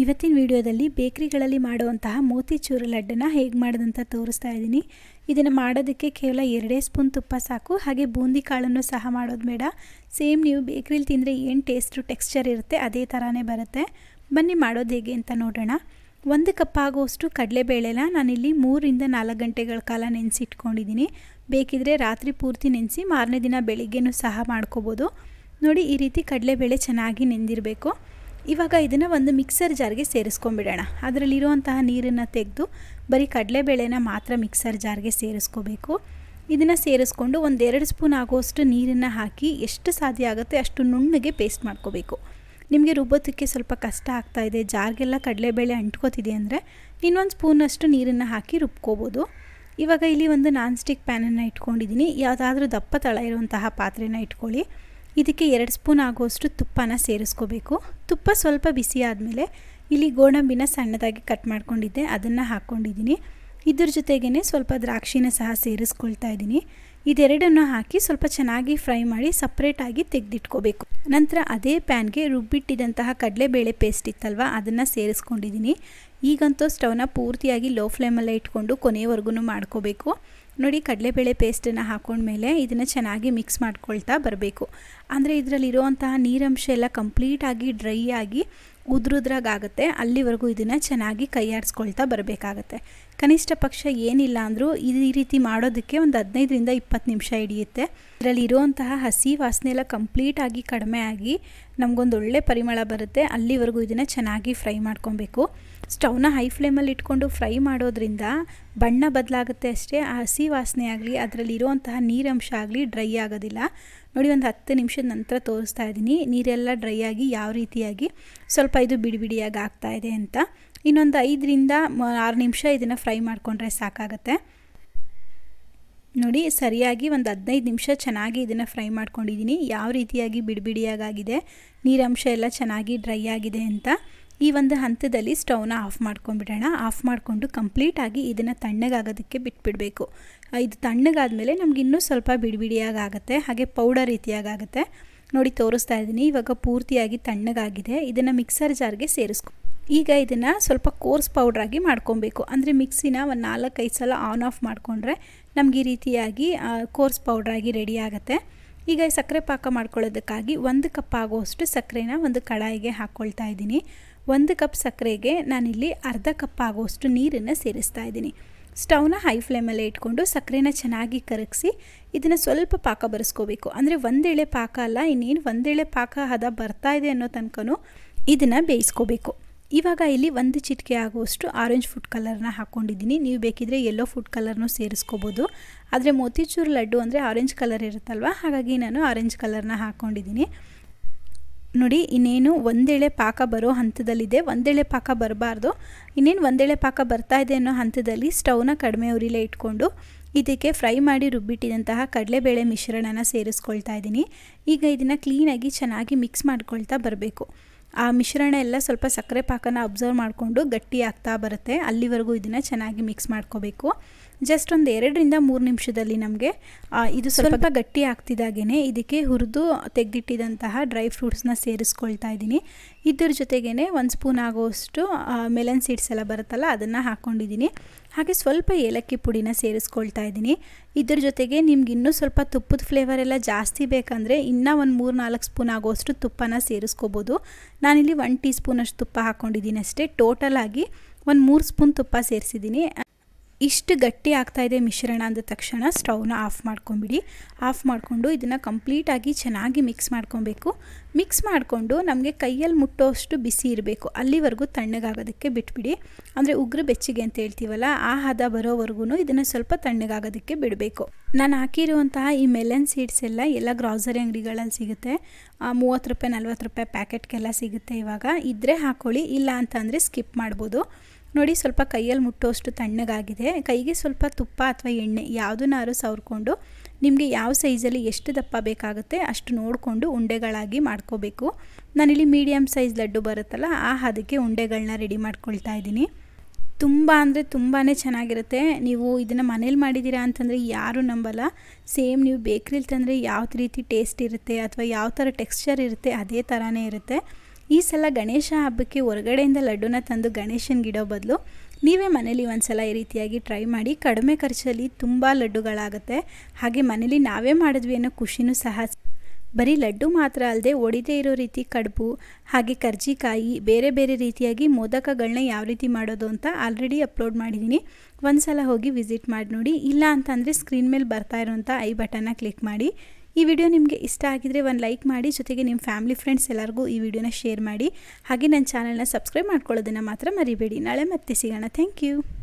ಇವತ್ತಿನ ವಿಡಿಯೋದಲ್ಲಿ ಬೇಕ್ರಿಗಳಲ್ಲಿ ಮಾಡುವಂತಹ ಮೋತಿಚೂರು ಲಡ್ಡನ್ನು ಹೇಗೆ ಮಾಡೋದಂತ ತೋರಿಸ್ತಾ ಇದ್ದೀನಿ. ಇದನ್ನು ಮಾಡೋದಕ್ಕೆ ಕೇವಲ ಎರಡೇ ಸ್ಪೂನ್ ತುಪ್ಪ ಸಾಕು. ಹಾಗೆ ಬೂಂದಿ ಕಾಳನ್ನು ಸಹ ಮಾಡೋದು ಬೇಡ. ಸೇಮ್ ನೀವು ಬೇಕ್ರಿಲಿ ತಿಂದರೆ ಏನು ಟೇಸ್ಟು ಟೆಕ್ಸ್ಚರ್ ಇರುತ್ತೆ ಅದೇ ಥರನೇ ಬರುತ್ತೆ. ಬನ್ನಿ ಮಾಡೋದು ಹೇಗೆ ಅಂತ ನೋಡೋಣ. ಒಂದು ಕಪ್ ಆಗುವಷ್ಟು ಕಡಲೆಬೇಳೆನ ನಾನಿಲ್ಲಿ ಮೂರಿಂದ ನಾಲ್ಕು ಗಂಟೆಗಳ ಕಾಲ ನೆನೆಸಿಟ್ಕೊಂಡಿದ್ದೀನಿ. ಬೇಕಿದ್ರೆ ರಾತ್ರಿ ಪೂರ್ತಿ ನೆನೆಸಿ ಮಾರನೇ ದಿನ ಬೆಳಿಗ್ಗೆನೂ ಸಹ ಮಾಡ್ಕೋಬೋದು. ನೋಡಿ ಈ ರೀತಿ ಕಡಲೆಬೇಳೆ ಚೆನ್ನಾಗಿ ನೆಂದಿರಬೇಕು. ಇವಾಗ ಇದನ್ನು ಒಂದು ಮಿಕ್ಸರ್ ಜಾರ್ಗೆ ಸೇರಿಸ್ಕೊಂಬಿಡೋಣ ಅದರಲ್ಲಿರುವಂತಹ ನೀರನ್ನು ತೆಗೆದು ಬರೀ ಕಡಲೆಬೇಳೆನ ಮಾತ್ರ ಮಿಕ್ಸರ್ ಜಾರ್ಗೆ ಸೇರಿಸ್ಕೋಬೇಕು. ಇದನ್ನು ಸೇರಿಸ್ಕೊಂಡು ಒಂದೆರಡು ಸ್ಪೂನ್ ಆಗುವಷ್ಟು ನೀರನ್ನು ಹಾಕಿ ಎಷ್ಟು ಸಾಧ್ಯ ಆಗುತ್ತೆ ಅಷ್ಟು ನುಣ್ಣಗೆ ಪೇಸ್ಟ್ ಮಾಡ್ಕೋಬೇಕು. ನಿಮಗೆ ರುಬ್ಬೋದಕ್ಕೆ ಸ್ವಲ್ಪ ಕಷ್ಟ ಆಗ್ತಾ ಇದೆ, ಜಾರ್ಗೆಲ್ಲ ಕಡಲೆಬೇಳೆ ಅಂಟ್ಕೋತಿದೆ ಅಂದರೆ ಇನ್ನೊಂದು ಸ್ಪೂನಷ್ಟು ನೀರನ್ನು ಹಾಕಿ ರುಬ್ಕೋಬೋದು. ಇವಾಗ ಇಲ್ಲಿ ಒಂದು ನಾನ್ ಸ್ಟಿಕ್ ಪ್ಯಾನನ್ನು ಇಟ್ಕೊಂಡಿದ್ದೀನಿ. ಯಾವುದಾದ್ರೂ ದಪ್ಪ ತಳ ಇರುವಂತಹ ಪಾತ್ರೆನ ಇಟ್ಕೊಳ್ಳಿ. ಇದಕ್ಕೆ ಎರಡು ಸ್ಪೂನ್ ಆಗುವಷ್ಟು ತುಪ್ಪನ ಸೇರಿಸ್ಕೋಬೇಕು. ತುಪ್ಪ ಸ್ವಲ್ಪ ಬಿಸಿ ಆದಮೇಲೆ ಇಲ್ಲಿ ಗೋಡಂಬಿನ ಸಣ್ಣದಾಗಿ ಕಟ್ ಮಾಡ್ಕೊಂಡಿದ್ದೆ, ಅದನ್ನು ಹಾಕ್ಕೊಂಡಿದ್ದೀನಿ. ಇದ್ರ ಜೊತೆಗೇ ಸ್ವಲ್ಪ ದ್ರಾಕ್ಷಿನ ಸಹ ಸೇರಿಸ್ಕೊಳ್ತಾ ಇದ್ದೀನಿ. ಇದೆರಡನ್ನು ಹಾಕಿ ಸ್ವಲ್ಪ ಚೆನ್ನಾಗಿ ಫ್ರೈ ಮಾಡಿ ಸಪ್ರೇಟಾಗಿ ತೆಗೆದಿಟ್ಕೋಬೇಕು. ನಂತರ ಅದೇ ಪ್ಯಾನ್ಗೆ ರುಬ್ಬಿಟ್ಟಿದ್ದಂತಹ ಕಡಲೆಬೇಳೆ ಪೇಸ್ಟ್ ಇತ್ತಲ್ವ, ಅದನ್ನು ಸೇರಿಸ್ಕೊಂಡಿದ್ದೀನಿ. ಈಗಂತೂ ಸ್ಟವ್ನ ಪೂರ್ತಿಯಾಗಿ ಲೋ ಫ್ಲೇಮಲ್ಲೇ ಇಟ್ಕೊಂಡು ಕೊನೆಯವರೆಗೂ ಮಾಡ್ಕೋಬೇಕು. ನೋಡಿ ಕಡಲೆಬೇಳೆ ಪೇಸ್ಟನ್ನು ಹಾಕೊಂಡ್ಮೇಲೆ ಇದನ್ನು ಚೆನ್ನಾಗಿ ಮಿಕ್ಸ್ ಮಾಡ್ಕೊಳ್ತಾ ಬರಬೇಕು. ಅಂದರೆ ಇದರಲ್ಲಿರುವಂತಹ ನೀರಂಶ ಎಲ್ಲ ಕಂಪ್ಲೀಟಾಗಿ ಡ್ರೈ ಆಗಿ ಉದ್ರುದ್ರಾಗುತ್ತೆ ಅಲ್ಲಿವರೆಗೂ ಇದನ್ನು ಚೆನ್ನಾಗಿ ಕೈಯಾಡಿಸ್ಕೊಳ್ತಾ ಬರಬೇಕಾಗತ್ತೆ. ಕನಿಷ್ಠ ಪಕ್ಷ ಏನಿಲ್ಲ ಅಂದರೂ ಈ ರೀತಿ ಮಾಡೋದಕ್ಕೆ ಒಂದು ಹದಿನೈದರಿಂದ ಇಪ್ಪತ್ತು ನಿಮಿಷ ಹಿಡಿಯುತ್ತೆ. ಇದರಲ್ಲಿ ಇರುವಂತಹ ಹಸಿ ವಾಸನೆ ಎಲ್ಲ ಕಂಪ್ಲೀಟಾಗಿ ಕಡಿಮೆ ಆಗಿ ನಮಗೊಂದು ಒಳ್ಳೆ ಪರಿಮಳ ಬರುತ್ತೆ. ಅಲ್ಲಿವರೆಗೂ ಇದನ್ನು ಚೆನ್ನಾಗಿ ಫ್ರೈ ಮಾಡ್ಕೊಬೇಕು. ಸ್ಟವ್ನ ಹೈ ಫ್ಲೇಮಲ್ಲಿ ಇಟ್ಕೊಂಡು ಫ್ರೈ ಮಾಡೋದ್ರಿಂದ ಬಣ್ಣ ಬದಲಾಗುತ್ತೆ ಅಷ್ಟೇ. ಆ ಹಸಿ ವಾಸನೆ ಆಗಲಿ ಅದರಲ್ಲಿ ಇರುವಂತಹ ನೀರಂಶ ಆಗಲಿ ಡ್ರೈ ಆಗೋದಿಲ್ಲ. ನೋಡಿ, ಒಂದು ಹತ್ತು ನಿಮಿಷದ ನಂತರ ತೋರಿಸ್ತಾ ಇದ್ದೀನಿ. ನೀರೆಲ್ಲ ಡ್ರೈ ಆಗಿ ಯಾವ ರೀತಿಯಾಗಿ ಸ್ವಲ್ಪ ಇದು ಬಿಡಿ ಬಿಡಿಯಾಗಿ ಆಗ್ತಾ ಇದೆ ಅಂತ. ಇನ್ನೊಂದು ಐದರಿಂದ ಆರು ನಿಮಿಷ ಇದನ್ನು ಫ್ರೈ ಮಾಡಿಕೊಂಡ್ರೆ ಸಾಕಾಗತ್ತೆ. ನೋಡಿ, ಸರಿಯಾಗಿ ಒಂದು ಹದಿನೈದು ನಿಮಿಷ ಚೆನ್ನಾಗಿ ಇದನ್ನು ಫ್ರೈ ಮಾಡ್ಕೊಂಡಿದ್ದೀನಿ ಯಾವ ರೀತಿಯಾಗಿ ಬಿಡಿಬಿಡಿಯಾಗಿದೆ ನೀರಂಶ ಎಲ್ಲ ಚೆನ್ನಾಗಿ ಡ್ರೈ ಆಗಿದೆ ಅಂತ ಈ ಒಂದು ಹಂತದಲ್ಲಿ ಸ್ಟವ್ನ ಆಫ್ ಮಾಡ್ಕೊಂಡ್ಬಿಡೋಣ. ಆಫ್ ಮಾಡಿಕೊಂಡು ಕಂಪ್ಲೀಟಾಗಿ ಇದನ್ನು ತಣ್ಣಗಾಗೋದಕ್ಕೆ ಬಿಟ್ಬಿಡಬೇಕು. ಇದು ತಣ್ಣಗಾದಮೇಲೆ ನಮ್ಗೆ ಇನ್ನೂ ಸ್ವಲ್ಪ ಬಿಡಿಬಿಡಿಯಾಗಿ ಆಗುತ್ತೆ ಹಾಗೆ ಪೌಡರ್ ರೀತಿಯಾಗುತ್ತೆ ನೋಡಿ, ತೋರಿಸ್ತಾ ಇದ್ದೀನಿ. ಇವಾಗ ಪೂರ್ತಿಯಾಗಿ ತಣ್ಣಗಾಗಿದೆ. ಇದನ್ನು ಮಿಕ್ಸರ್ ಜಾರ್ಗೆ ಸೇರಿಸ್ಕೊ ಈಗ ಇದನ್ನು ಸ್ವಲ್ಪ ಕೋರ್ಸ್ ಪೌಡ್ರಾಗಿ ಮಾಡ್ಕೊಬೇಕು. ಅಂದರೆ ಮಿಕ್ಸಿನ ಒಂದು ನಾಲ್ಕೈದು ಸಲ ಆನ್ ಆಫ್ ಮಾಡಿಕೊಂಡ್ರೆ ನಮ್ಗೆ ಈ ರೀತಿಯಾಗಿ ಕೋರ್ಸ್ ಪೌಡ್ರಾಗಿ ರೆಡಿ ಆಗುತ್ತೆ. ಈಗ ಸಕ್ಕರೆ ಪಾಕ ಮಾಡ್ಕೊಳ್ಳೋದಕ್ಕಾಗಿ ಒಂದು ಕಪ್ ಆಗುವಷ್ಟು ಸಕ್ಕರೆನ ಒಂದು ಕಡಾಯಿಗೆ ಹಾಕ್ಕೊಳ್ತಾ ಇದ್ದೀನಿ. ಒಂದು ಕಪ್ ಸಕ್ಕರೆಗೆ ನಾನಿಲ್ಲಿ ಅರ್ಧ ಕಪ್ ಆಗುವಷ್ಟು ನೀರನ್ನು ಸೇರಿಸ್ತಾ ಇದ್ದೀನಿ. ಸ್ಟವ್ನ ಹೈ ಫ್ಲೇಮಲ್ಲೇ ಇಟ್ಕೊಂಡು ಸಕ್ಕರೆನ ಚೆನ್ನಾಗಿ ಕರಗಿಸಿ ಇದನ್ನು ಸ್ವಲ್ಪ ಪಾಕ ಬರೆಸ್ಕೋಬೇಕು. ಅಂದರೆ ಒಂದೇಳೆ ಪಾಕ ಅಲ್ಲ, ಇನ್ನೇನು ಒಂದೇಳೆ ಪಾಕ ಹದ ಬರ್ತಾ ಇದೆ ಅನ್ನೋ ತನಕನೂ ಇದನ್ನು ಬೇಯಿಸ್ಕೋಬೇಕು. ಇವಾಗ ಇಲ್ಲಿ ಒಂದು ಚಿಟಿಕೆ ಆಗುವಷ್ಟು ಆರೆಂಜ್ ಫುಡ್ ಕಲರ್ನ ಹಾಕ್ಕೊಂಡಿದ್ದೀನಿ ನೀವು ಬೇಕಿದ್ರೆ ಯೆಲ್ಲೋ ಫುಡ್ ಕಲರ್ನೂ ಸೇರಿಸ್ಕೋಬೋದು. ಆದರೆ ಮೋತಿಚೂರು ಲಡ್ಡು ಅಂದರೆ ಆರೆಂಜ್ ಕಲರ್ ಇರುತ್ತಲ್ವ? ಹಾಗಾಗಿ ನಾನು ಆರೆಂಜ್ ಕಲರ್ನ ಹಾಕ್ಕೊಂಡಿದ್ದೀನಿ ನೋಡಿ, ಇನ್ನೇನು ಒಂದೇಳೆ ಪಾಕ ಬರೋ ಹಂತದಲ್ಲಿದೆ. ಒಂದೇಳೆ ಪಾಕ ಬರಬಾರ್ದು. ಇನ್ನೇನು ಒಂದೇಳೆ ಪಾಕ ಬರ್ತಾ ಇದೆ ಅನ್ನೋ ಹಂತದಲ್ಲಿ ಸ್ಟವ್ನ ಕಡಿಮೆ ಉರಿಲೇ ಇಟ್ಕೊಂಡು ಇದಕ್ಕೆ ಫ್ರೈ ಮಾಡಿ ರುಬ್ಬಿಟ್ಟಿದಂತಹ ಕಡಲೆಬೇಳೆ ಮಿಶ್ರಣನ ಸೇರಿಸ್ಕೊಳ್ತಾ ಇದ್ದೀನಿ. ಈಗ ಇದನ್ನು ಕ್ಲೀನಾಗಿ ಚೆನ್ನಾಗಿ ಮಿಕ್ಸ್ ಮಾಡ್ಕೊಳ್ತಾ ಬರಬೇಕು. ಆ ಮಿಶ್ರಣ ಎಲ್ಲ ಸ್ವಲ್ಪ ಸಕ್ಕರೆ ಪಾಕನ ಅಬ್ಸರ್ವ್ ಮಾಡಿಕೊಂಡು ಗಟ್ಟಿ ಆಗ್ತಾ ಬರುತ್ತೆ. ಅಲ್ಲಿವರೆಗೂ ಇದನ್ನು ಚೆನ್ನಾಗಿ ಮಿಕ್ಸ್ ಮಾಡ್ಕೋಬೇಕು. ಜಸ್ಟ್ ಒಂದು ಎರಡರಿಂದ ಮೂರು ನಿಮಿಷದಲ್ಲಿ ನಮಗೆ ಇದು ಸ್ವಲ್ಪ ಗಟ್ಟಿ ಆಗ್ತಿದ್ದಾಗೇ ಇದಕ್ಕೆ ಹುರಿದು ತೆಗೆದಿಟ್ಟಿದಂತಹ ಡ್ರೈ ಫ್ರೂಟ್ಸ್ನ ಸೇರಿಸ್ಕೊಳ್ತಾ ಇದ್ದೀನಿ. ಇದ್ರ ಜೊತೆಗೇ ಒಂದು ಸ್ಪೂನ್ ಆಗೋಷ್ಟು ಮೆಲನ್ ಸೀಡ್ಸ್ ಎಲ್ಲ ಬರುತ್ತಲ್ಲ ಅದನ್ನು ಹಾಕ್ಕೊಂಡಿದ್ದೀನಿ ಹಾಗೆ ಸ್ವಲ್ಪ ಏಲಕ್ಕಿ ಪುಡಿನ ಸೇರಿಸ್ಕೊಳ್ತಾ ಇದ್ದೀನಿ. ಇದ್ರ ಜೊತೆಗೆ ನಿಮ್ಗೆ ಇನ್ನೂ ಸ್ವಲ್ಪ ತುಪ್ಪದ ಫ್ಲೇವರ್ ಎಲ್ಲ ಜಾಸ್ತಿ ಬೇಕಂದರೆ ಇನ್ನೂ ಒಂದು ಮೂರು ನಾಲ್ಕು ಸ್ಪೂನ್ ಆಗೋಷ್ಟು ತುಪ್ಪನ ಸೇರಿಸ್ಕೋಬೋದು. ನಾನಿಲ್ಲಿ ಒನ್ ಟೀ ಸ್ಪೂನಷ್ಟು ತುಪ್ಪ ಹಾಕ್ಕೊಂಡಿದ್ದೀನಿ ಅಷ್ಟೇ. ಟೋಟಲ್ ಆಗಿ ಒಂದು ಮೂರು ಸ್ಪೂನ್ ತುಪ್ಪ ಸೇರಿಸಿದ್ದೀನಿ. ಇಷ್ಟು ಗಟ್ಟಿ ಆಗ್ತಾ ಇದೆ ಮಿಶ್ರಣ ಅಂದ ತಕ್ಷಣ ಸ್ಟೌವ್ನ ಆಫ್ ಮಾಡ್ಕೊಂಬಿಡಿ. ಆಫ್ ಮಾಡಿಕೊಂಡು ಇದನ್ನು ಕಂಪ್ಲೀಟಾಗಿ ಚೆನ್ನಾಗಿ ಮಿಕ್ಸ್ ಮಾಡ್ಕೊಬೇಕು. ಮಿಕ್ಸ್ ಮಾಡಿಕೊಂಡು ನಮಗೆ ಕೈಯಲ್ಲಿ ಮುಟ್ಟೋಷ್ಟು ಬಿಸಿ ಇರಬೇಕು. ಅಲ್ಲಿವರೆಗೂ ತಣ್ಣಗಾಗೋದಕ್ಕೆ ಬಿಟ್ಬಿಡಿ. ಅಂದರೆ ಉಗ್ರ ಬೆಚ್ಚಗೆ ಅಂತ ಹೇಳ್ತೀವಲ್ಲ, ಆ ಹದ ಬರೋವರೆಗೂ ಇದನ್ನು ಸ್ವಲ್ಪ ತಣ್ಣಗಾಗೋದಕ್ಕೆ ಬಿಡಬೇಕು. ನಾನು ಹಾಕಿರುವಂತಹ ಈ ಮೆಲನ್ ಸೀಡ್ಸ್ ಎಲ್ಲ ಎಲ್ಲ ಗ್ರಾಸರಿ ಅಂಗಡಿಗಳಲ್ಲಿ ಸಿಗುತ್ತೆ. ಮೂವತ್ತು ರೂಪಾಯಿ, ನಲ್ವತ್ತು ರೂಪಾಯಿ ಪ್ಯಾಕೆಟ್ಗೆಲ್ಲ ಸಿಗುತ್ತೆ ಇವಾಗ. ಇದ್ದರೆ ಹಾಕ್ಕೊಳ್ಳಿ ಇಲ್ಲ ಅಂತಂದರೆ ಸ್ಕಿಪ್ ಮಾಡ್ಬೋದು. ನೋಡಿ ಸ್ವಲ್ಪ ಕೈಯಲ್ಲಿ ಮುಟ್ಟೋಷ್ಟು ತಣ್ಣಗಾಗಿದೆ. ಕೈಗೆ ಸ್ವಲ್ಪ ತುಪ್ಪ ಅಥವಾ ಎಣ್ಣೆ ಯಾವುದನ್ನಾರು ಸವರ್ಕೊಂಡು ನಿಮಗೆ ಯಾವ ಸೈಜಲ್ಲಿ ಎಷ್ಟು ದಪ್ಪ ಬೇಕಾಗುತ್ತೆ ಅಷ್ಟು ನೋಡಿಕೊಂಡು ಉಂಡೆಗಳಾಗಿ ಮಾಡ್ಕೋಬೇಕು. ನಾನಿಲ್ಲಿ ಮೀಡಿಯಮ್ ಸೈಜ್ ಲಡ್ಡು ಬರುತ್ತಲ್ಲ, ಆ ಹದಕ್ಕೆ ಉಂಡೆಗಳನ್ನ ರೆಡಿ ಮಾಡ್ಕೊಳ್ತಾ ಇದ್ದೀನಿ. ತುಂಬ ಅಂದರೆ ತುಂಬಾ ಚೆನ್ನಾಗಿರುತ್ತೆ. ನೀವು ಇದನ್ನು ಮನೇಲಿ ಮಾಡಿದ್ದೀರಾ ಅಂತಂದರೆ ಯಾರೂ ನಂಬಲ್ಲ. ಸೇಮ್ ನೀವು ಬೇಕ್ರಿಲಿ ತಂದರೆ ಯಾವ ರೀತಿ ಟೇಸ್ಟ್ ಇರುತ್ತೆ ಅಥವಾ ಯಾವ ಥರ ಟೆಕ್ಸ್ಚರ್ ಇರುತ್ತೆ ಅದೇ ಥರನೇ ಇರುತ್ತೆ. ಈ ಸಲ ಗಣೇಶ ಹಬ್ಬಕ್ಕೆ ಹೊರಗಡೆಯಿಂದ ಲಡ್ಡುನ ತಂದು ಗಣೇಶನಿಗಿಡೋ ಬದಲು ನೀವೇ ಮನೇಲಿ ಒಂದು ಸಲ ಈ ರೀತಿಯಾಗಿ ಟ್ರೈ ಮಾಡಿ. ಕಡಿಮೆ ಖರ್ಚಲ್ಲಿ ತುಂಬ ಲಡ್ಡುಗಳಾಗುತ್ತೆ. ಹಾಗೆ ಮನೇಲಿ ನಾವೇ ಮಾಡಿದ್ವಿ ಅನ್ನೋ ಖುಷಿನೂ ಸಹ ಬರೀ ಲಡ್ಡು ಮಾತ್ರ ಅಲ್ಲದೆ ಒಡಿದೇ ಇರೋ ರೀತಿ ಕಡುಬು, ಹಾಗೆ ಕರ್ಜಿಕಾಯಿ, ಬೇರೆ ಬೇರೆ ರೀತಿಯಾಗಿ ಮೋದಕಗಳನ್ನ ಯಾವ ರೀತಿ ಮಾಡೋದು ಅಂತ ಆಲ್ರೆಡಿ ಅಪ್ಲೋಡ್ ಮಾಡಿದ್ದೀನಿ. ಒಂದು ಸಲ ಹೋಗಿ ವಿಸಿಟ್ ಮಾಡಿ ನೋಡಿ. ಇಲ್ಲ ಅಂತಂದರೆ ಸ್ಕ್ರೀನ್ ಮೇಲೆ ಬರ್ತಾ ಇರೋಂಥ ಐ ಬಟನ್ನ ಕ್ಲಿಕ್ ಮಾಡಿ. ಈ ವಿಡಿಯೋ ನಿಮಗೆ ಇಷ್ಟ ಆಗಿದರೆ ಒಂದು ಲೈಕ್ ಮಾಡಿ, ಜೊತೆಗೆ ನಿಮ್ಮ ಫ್ಯಾಮಿಲಿ, ಫ್ರೆಂಡ್ಸ್ ಎಲ್ಲರಿಗೂ ಈ ವಿಡಿಯೋನ ಶೇರ್ ಮಾಡಿ. ಹಾಗೆ ನನ್ನ ಚಾನಲ್ನ ಸಬ್ಸ್ಕ್ರೈಬ್ ಮಾಡ್ಕೊಳ್ಳೋದನ್ನು ಮಾತ್ರ ಮರಿಬೇಡಿ. ನಾಳೆ ಮತ್ತೆ ಸಿಗೋಣ. Thank you.